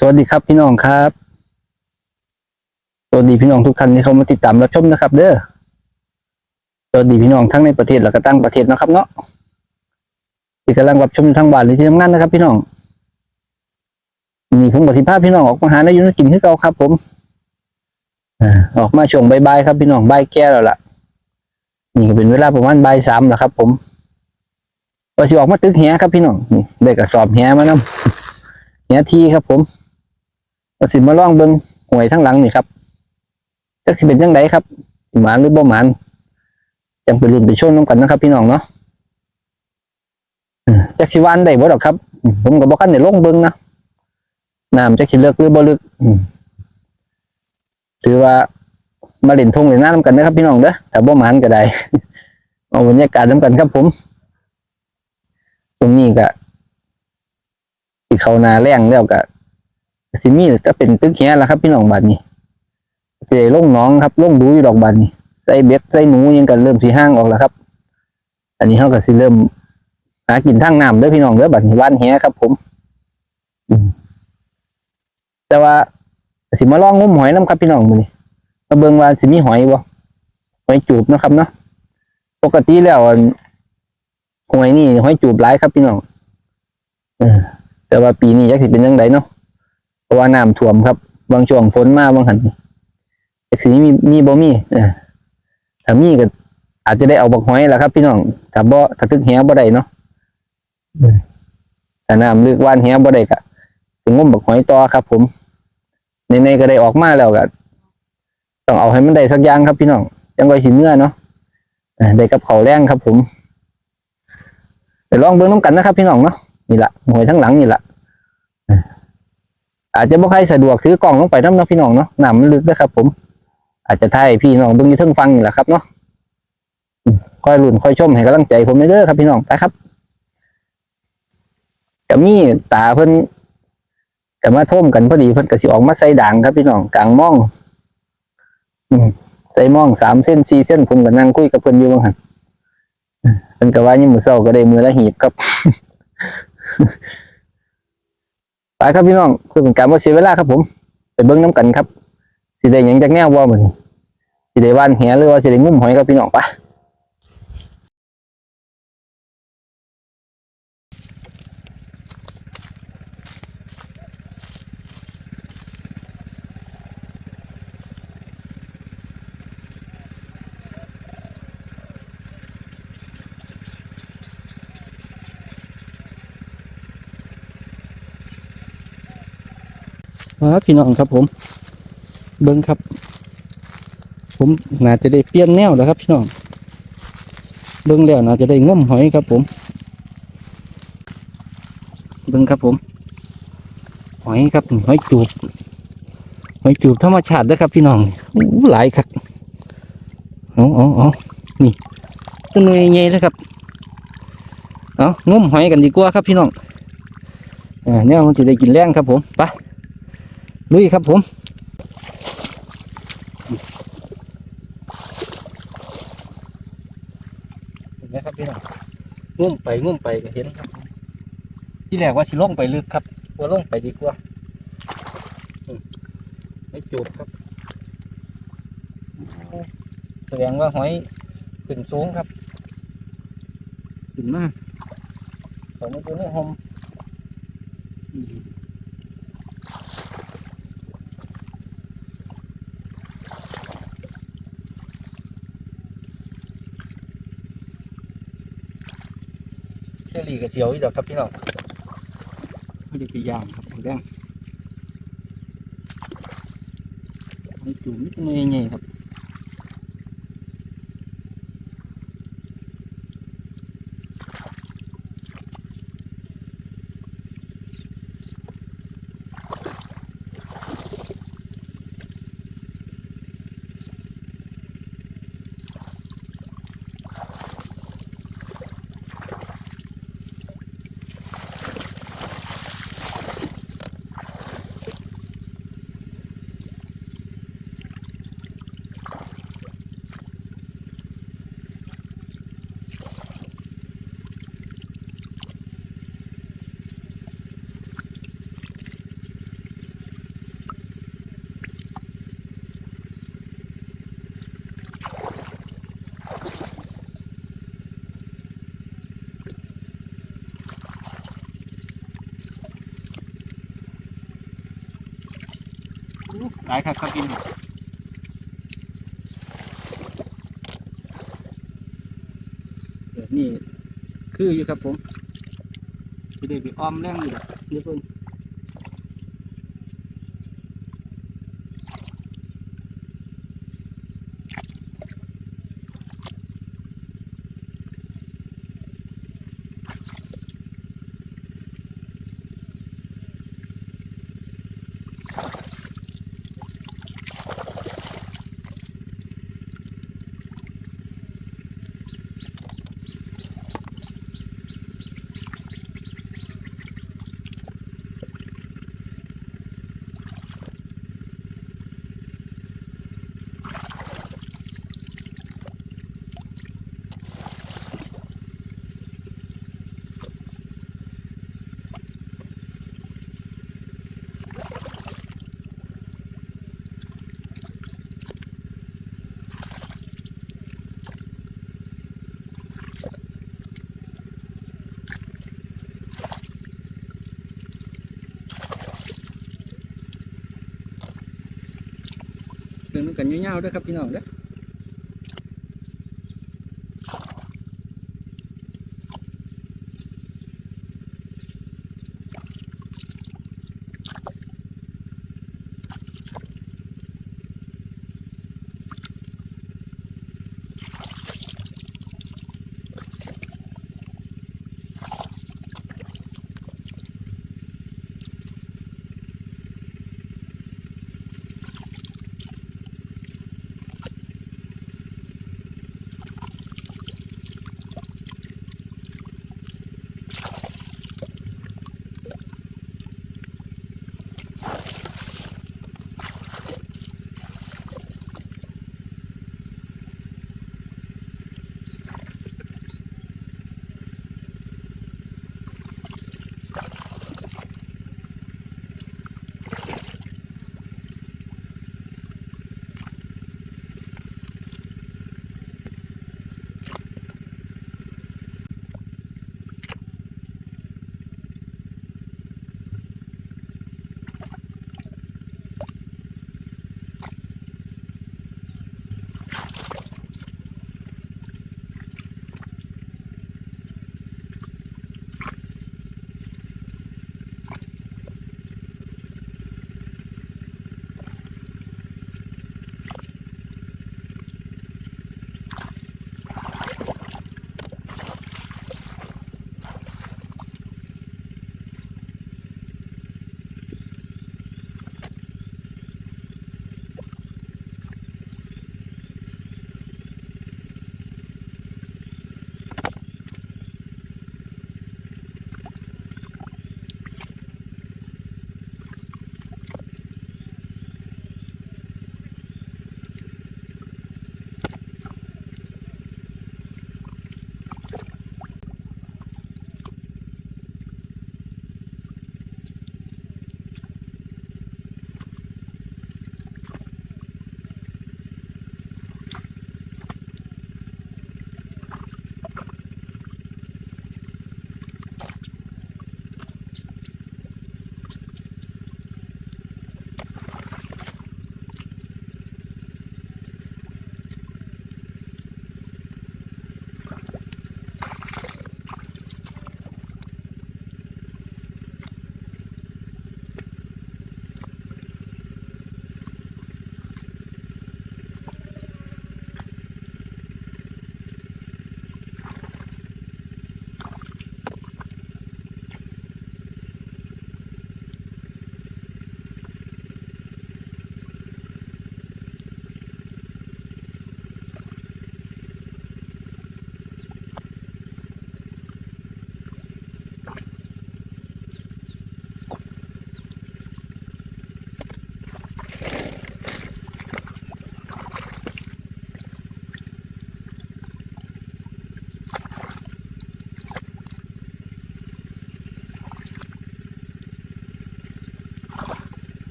สวัสดีครับพี่น้องครับสวัสดีพี่น้องทุกท่านที่เข้ามาติดตามรับชมนะครับ เด้อสวัสดีพี่น้องทั้งในประเทศและก็ต่างประเทศนะครับเนาะที่กำลังรับชมทางบ้านหรือที่ทำงานนะครับ พี่น้องนี่ผมกับที่พาพี่น้องออกมาหาในยุนกินที่เก่าครับ ผมออกมาช่วงใบายๆครับ พี่น้องใบแก่แล้วล่ะ นี่ก็เป็นเวลาประมาณใบสามแล้วครับ ผมว่าสิออกมาตึกแหครับพี่น้องนี่ได้กระสอบแหมานำเนี้ยทีครับผม สิมาล่องเบิงหวยทั้งหลังนี่ครับจักสิเป็นยังไงครับสิหมานหรือบ่หมานจังไปรุ่นไปชมน้ำกันนะครับ พี่น้องเนาะจักสิวานได้บ่ดอกครับ ผมก็บ่คันได้ลงเบิงนะน้ำจักสิเลิกหรือบ่ลึกอืมถือว่ามาเล่นทงเล่นน้ำกันนะครับ พี่น้องเด้อถ้าบ่หมานก็ได้เอาบรรยากาศน้ำกันครับผม ตรงนี้ก็ที่เขานาแรงแล้วก็ สิมีก็เป็นตึกแค่ล้วครับพี่น้องบัดนี้เจล่งน้องครับล่งดูอยู่ดอกบัดนี้ใส่เบ็ดใส่หนูยังกันเริ่มสีห้างออกแล้วครับ อันนี้เขาก็สิเริ่มหากินทางน้ำเด้อพี่น้องเด้อบัดนี้ว่านแหครับ ผมแต่ว่าสิมาลองงมหอยน้ำครับพี่น้องมื้อนี้มาเบิ่งว่าสิมีหอยบ่หอยจูบนะครับเนาะปกติแล้วหอยนี่หอยจูบหลายครับพี่น้องเออแต่ว่าปีนี้ยักสิเป็นยังไงเนาะ เพราะว่าน้ำท่วมครับ บางช่วงฝนมาบางหันจักสีมีมีบ่มีเออถ้ามีก็อาจจะได้เอาบักหอยแหละครับ พี่น้องถ้าบ่ถ้าตึกแหบ่ได้เนาะถ้าน้ำลึกว่านแหบ่ได้ก็ถึงงมบักหอยต่อครับ ผมในๆก็ได้ออกมาแล้วก็ต้องเอาให้มันได้สักอย่างครับ พี่น้องจังไว้สิเมื่อเนาะเออได้กับเขาวแรงครับ ผมไปลองเบิ่งน้ำกันนะครับ พี่น้องเนาะนี่แหละหวยทั้งหลังนี่แหละเอ่อ อาจจะบ่ใครสะดวกถือกล่องลงไปน้ำเนาะพี่น้องเนาะน้ำมันลึกนะครับผม อาจจะถ่ายพี่น้องเบิ่งยู่เทึงฟังนี่แหละครับเนาะค่อยลุ้นค่อยชมให้กำลังใจผมเด้อครับพี่น้องไปครับก็มีตาเพิ่นก็มาท่มกันพอดีเพิ่นก็สิออกมาใส่ด่างครับพี่น้องกลางม่องอืมใส่ม่องสามเส้นสี่เส้นผมก็นั่งคุยกับเพิ่นอยู่ว่าหั่นเออเพิ่นก็ว่ายังมือเช้าก็ได้มือละหีบครับ ไปครับพี่น้องเพื่อเป็นการว่าเสียเวลาครับผม ไปเบิ้งน้ำกันครับสิได้หยังจากแนววอเหมือนสิได้ว่านแหหรือว่าสิได้งุ่มหอยครับพี่น้องไปะ ครับพี่น้องครับผม เบิ้งครับ ผมน่าจะได้เปลี่ยนแนวแล้วครับพี่น้อง เบิ้งแล้วน่าจะได้ง่มหอยครับผม เบิ้งครับผม หอยครับหอยจูบหอยจูบธรรมชาติด้อครับพี่น้องอู้หลายครับอ๋ออ๋ออ๋อนี่ตัวหน่วยใหญ่เลยครับเอางุ่มหอยกันดีกว่าครับพี่น้องอ่าเนี่ยมันจะได้กินแรงครับผมไป ลุยครับผมเห็นไหมครับพี่น้องงุ่มไปงุ่มไปก็เห็นครับผมที่แรกว่าสิลงไปลึกครับว่าลงไปดีกว่าอืมไม่จูบครับแสดงว่าหอยขึ้นสูงครับขึ้นมากตอนนี้ตัวนี้หอม ดีกับเจียวอีกดอกครับพี่น้องไม่ได้ไปย่างครับแดงไม่จูนิดมือใหญ่ๆครับ หลายครับครับพี่น้องเดี๋ยวนี่คืออยู่ครับผมจะได้ไปอ้อมแรงอยู่เดี๋ยวเพิ่น เดินกันยาวๆด้วยครับพี่น้องเด้อ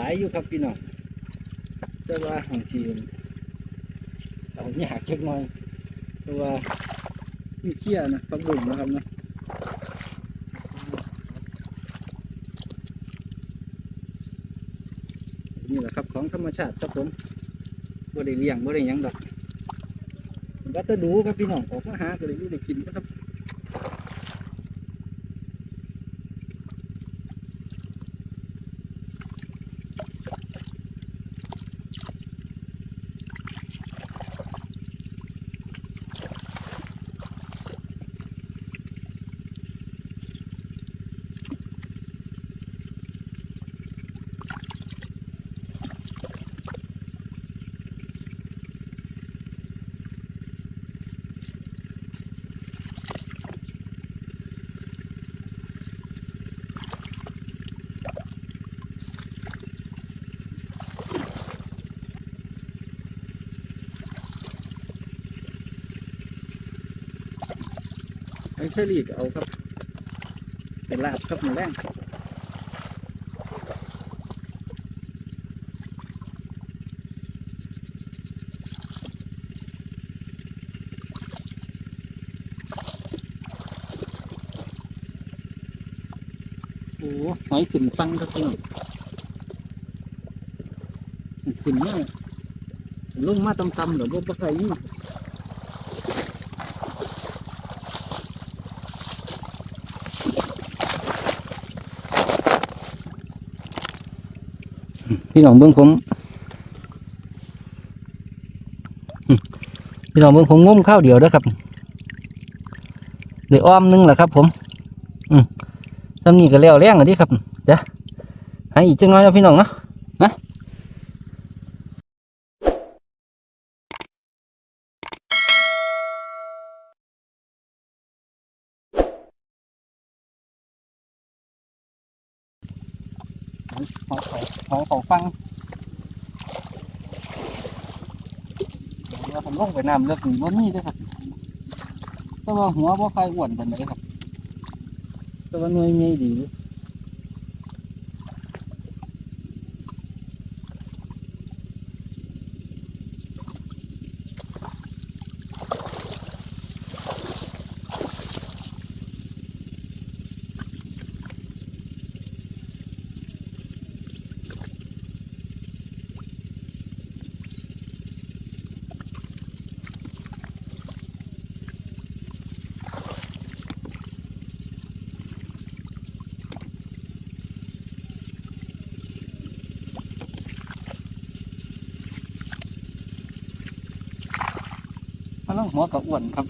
หลายอยู่ครับพี่น้องแต่ว่าของทีเอายากจักหน่อยเพราะว่ามีเชี่ยนะปักบุ่งนะครับนะนี่แหละครับของธรรมชาติครับผมบ่ได้เลี้ยงบ่ได้ยังดอกวัดแตะดูครับพี่น้องออกมาหาก็เลยอยู่ได้กินนะครับ ชอรี่ก็เอาครับ เป็นลาบครับหมูแรงโอ้หอยขึ้นฟังครับพี่น้องขึ้นมาลงมาตำๆหรือว่าปลาไข่นี่ พี่น้องเบื้องผมพี่น้องเบื้องผมง้มข้าวเดียวเด้ครับเดี๋ยวอ้อมหนึงแหละครับผม อืมทำนี่ก็แล้วแรงอะดิครับเดี๋ยวให้อีกจังน้อยนะพี่น้องเนาะนะของของของของฟัง เดี๋ยวผม ลงไปน้ำเลือกนี่ว่ามีเด้วยครับ แต่ว่าหัวว่าไฟอ้วนเป็นเลยครับ แต่ว่าหน่วยใหญ่ดีอยู่ หัวก็อ้วนครับ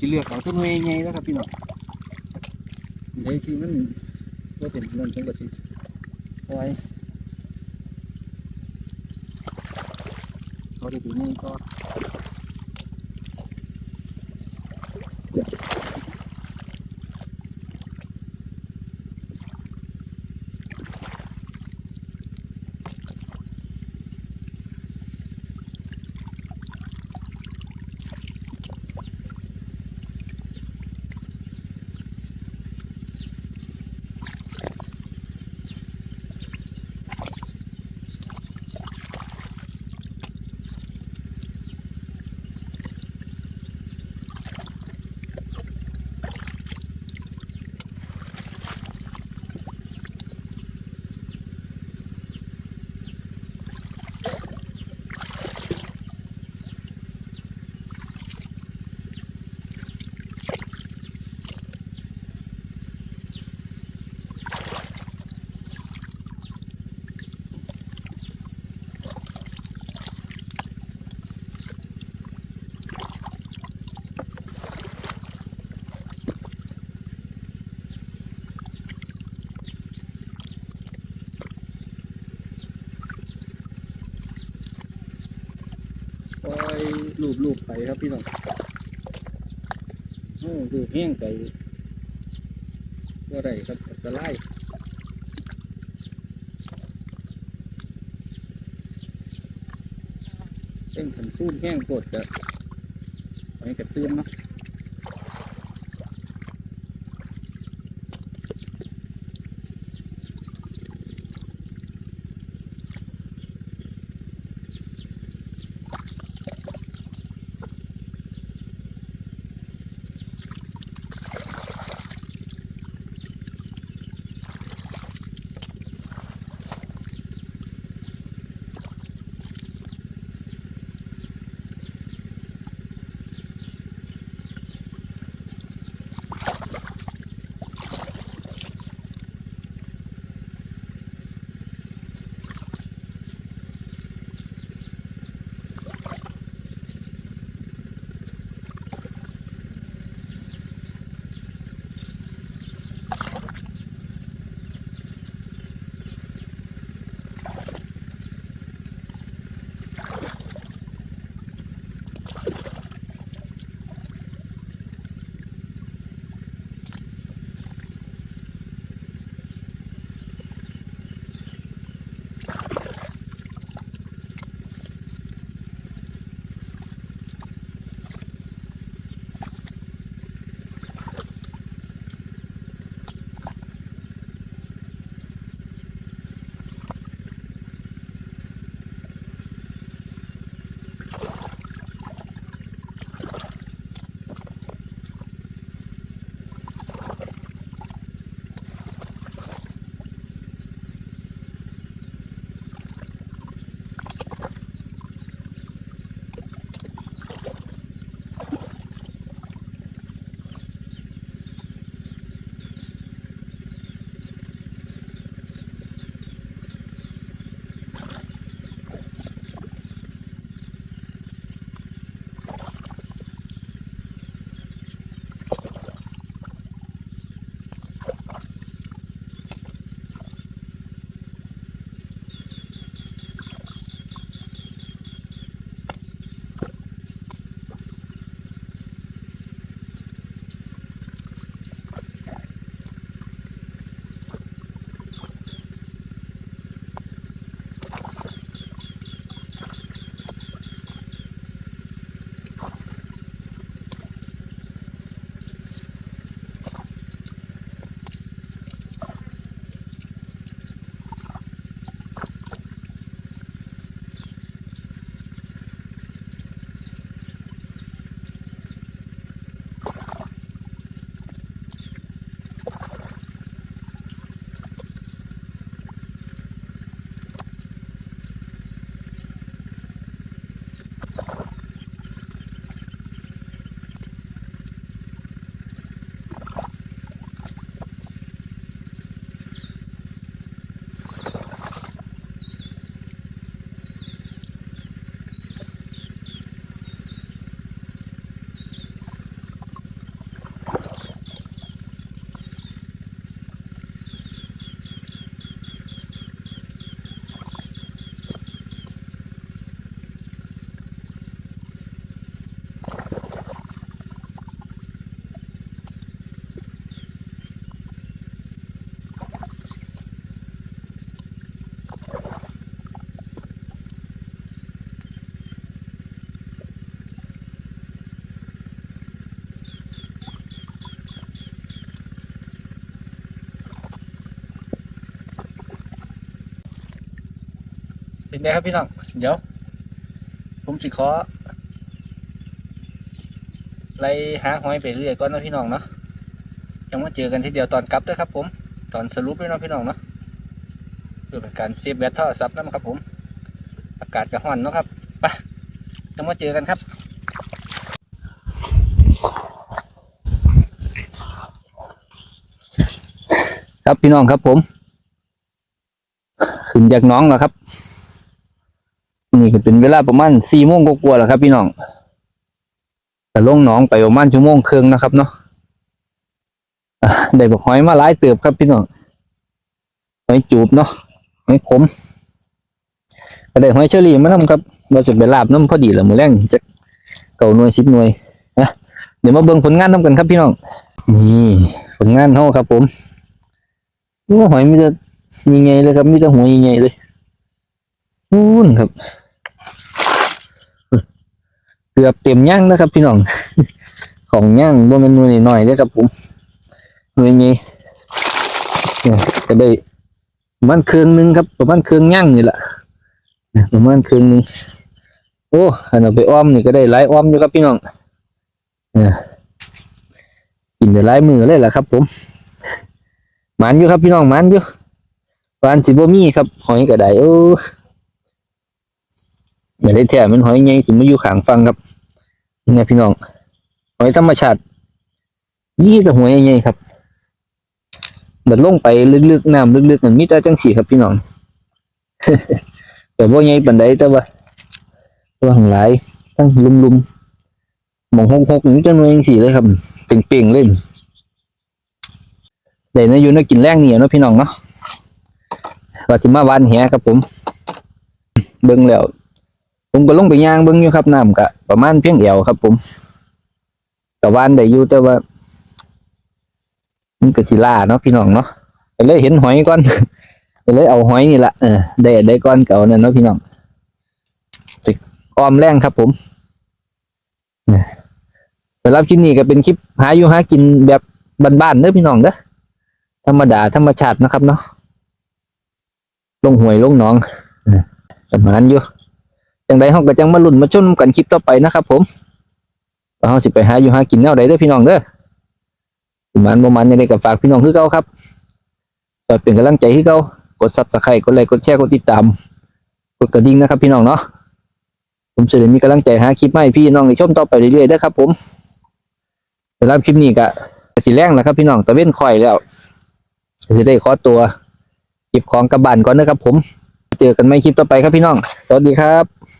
จะเลือกเอาต้นไม้ใหญ่แล้วครับพี่น้องเดี๋ยวที่มันก็เป็นเงินทั้งหมดที่ไว้เขาได้ดูนี่ก็ อยลูบลูบไปครับพี่น้องโอ้ดูแห้งไปว่าไรครับจะไล่เร่งขันสู้แห้งปวดจะไปกระตื้อนเนาะ เป็นไงครับพี่น้อง เดี๋ยว ผมสิขอไล่หาหอยไปเรื่อยก่อนนะพี่น้องเนาะยังมาเจอกันทีเดียวตอนกลับด้วยครับผม ตอนสรุปด้วยเนาะพี่น้องเนาะเพื่อเป็นการเซฟแบตโทรศัพท์นะครับผม อากาศกระห้อนเนาะครับไปยังมาเจอกันครับครับพี่น้องครับผม ขึ้นจากน้องแล้วครับ นี่ก็เป็นเวลาประมาณสี่โมงกว่าแล้วครับ พี่น้องแต่ลงหนองไปประมาณชั่วโมงครึ่งนะครับเนาะได้บอกหอยมาหลายเติบครับพี่น้องหอยจูบเนาะหอยขมก็ได้หอยเชอรี่มาทำครับเราจะไปลาบน้ำพอดีแหละมือแรงจะเก่าหน่วยสิบหน่วยนะเดี๋ยวมาเบิ่งผลงานน้ำกันครับพี่น้องนี่ผลงานเขาครับ ผมโอ้หอยมีแต่ยังไงเลยครับมีแต่หัวยังไงเลยนู่นครับ กือบเต็มย่างนะครับ พี่น้อง ของย่างบ่แมันหน่วยหน่อยเลยครับผมหน่วยนี้จะได้ประมาณเครื่องหนึงครับ ประมาณเครื่องย่างนี่แหละประมาณเครื่องหนึงโอ้อันเอาไปอ้อมนี่ก็ได้หลายอ้อมอยู่ครับพี่น้องเนี่ยกินได้หลายมือเลยแหละครับ ผมหมันอยู่ครับพี่น้องหมันอยู่วานสิบ่มีครับหอยก็ได้โอ้ ไม่ได้แท้มันหอยใหญ่ถึงมาอยู่ข้างฟังครับนี่ไงพี่น้องหอยธรรมชาตินี่แต่หัวใหญ่ๆครับเดินลงไปลึกๆน้ำลึกๆนั่นมีแต่จังสีครับพี่น้องแต่ว่าใหญ่ปันใดแต่ว่าตัวหังหลายทั้งลุมๆหมองหกๆนี่จังหน่วยจังสีเลยครับเป่งๆเลยเดี๋ยวนะอยู่นะกินแรงเหนียวนะพี่น้องเนาะว่าจะมาวานแหครับผม เบิ่งแล้ว ผมก็ลงไปย่างเบิ้งอยู่ครับน้ำกะประมาณเพียงเอวครับ ผมกะวานได้อยู่แต่ว่า มันก็สิล่าเนาะพี่น้องเนาะก็เลยเห็นหอยก่อนก็เลยเอาหอยนี่ละเออได้ได้ก้อนเก่านั่นเนาะพี่น้องออมแรงครับ ผมเนี่ยสำหรับคลิปนี้ก็เป็นคลิปหาอยู่หากินแบบบ้านๆเด้อพี่น้องเด้อธรรมดาธรรมชาตินะครับเนาะลงหวยลงหนองประมาณอยู่ จังใดเฮาก็จังมาลุ้นมาชมกันคลิปต่อไปนะครับ ผมว่าเฮาสิไปหาอยู่หากินแนวใดเด้อพี่น้องเด้อมันบ่มันยังไงก็ฝากพี่น้องคือเก่าครับก็เป็นกำลังใจคือเก่ากด Subscribe กดไลค์กดแชร์กดติดตามกดกระดิ่งนะครับ พี่น้องเนาะผมจะได้มีกำลังใจหาคลิปใหม่พี่น้องได้ชมต่อไปเรื่อยๆเด้อครับ ผมสำหรับคลิปนี้ก็สิแรงแล้วครับ พี่น้องตะเว้นค่อยแล้วจะได้ขอตัวเก็บของกลับบ้านก่อนนะครับ ผม เจอกันใหม่คลิปต่อไปครับพี่น้อง สวัสดีครับ